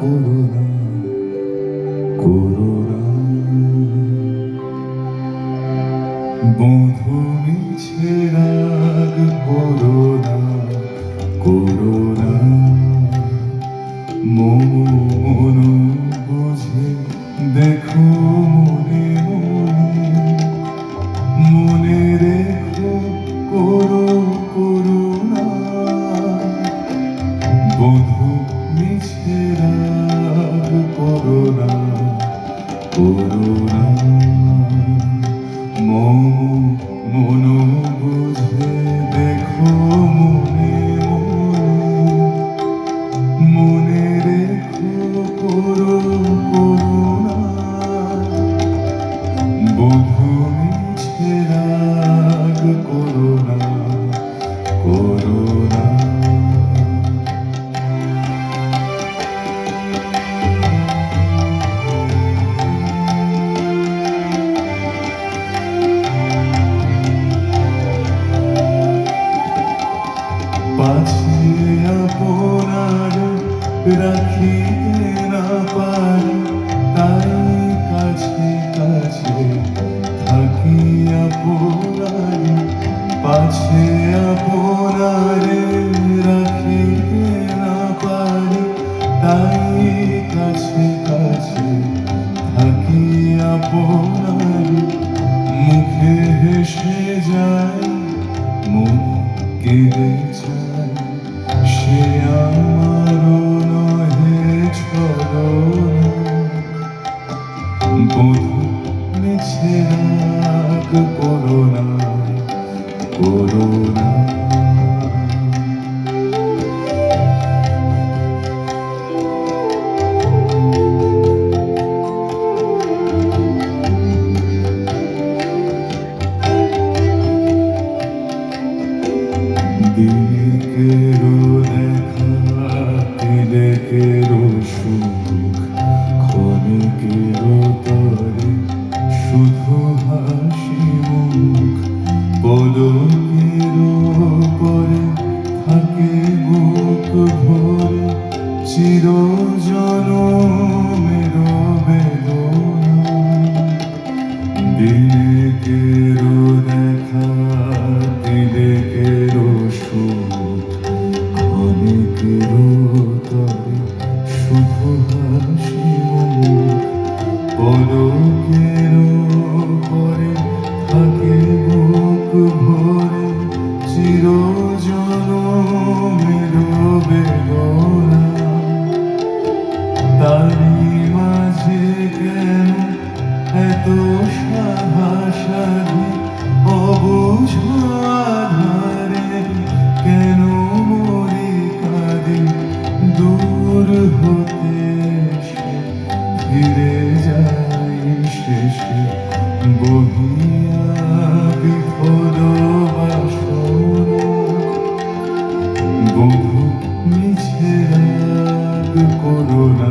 করুণা করুণা। বধু মিছে রাগ, করুণা করুণা। মন বুঝে দেখো মনে মনে মনে রেখো করো করুণা। করুণা মন বুঝে পাছে আপনার রাখিতে না পারি। তাই কাছে কাছে থাকি আপনার পাছে আপনার রাখিতে না পারি। তাই কাছে কাছে থাকি আপনার মুখে হেসে যায় মন কেড়ে তিলেকেরও সুখ ক্ষণিকেরও তরে শুধু হাসি মুখ পলকেরও পরে থাকে বুক ভরে চির জনমের বেদনা দিনেকেরও দেখা দিনেকেরও সুখ ক্ষণিকেরও তরে শুধু হাসি মুখ পলকেরও ভরে চির জনমের বেদনা তারি মাঝে কেন এত সাধাসাধি অবুঝ আধারে? কেন মরি কাঁদি দূর হতে করুণা করুণা।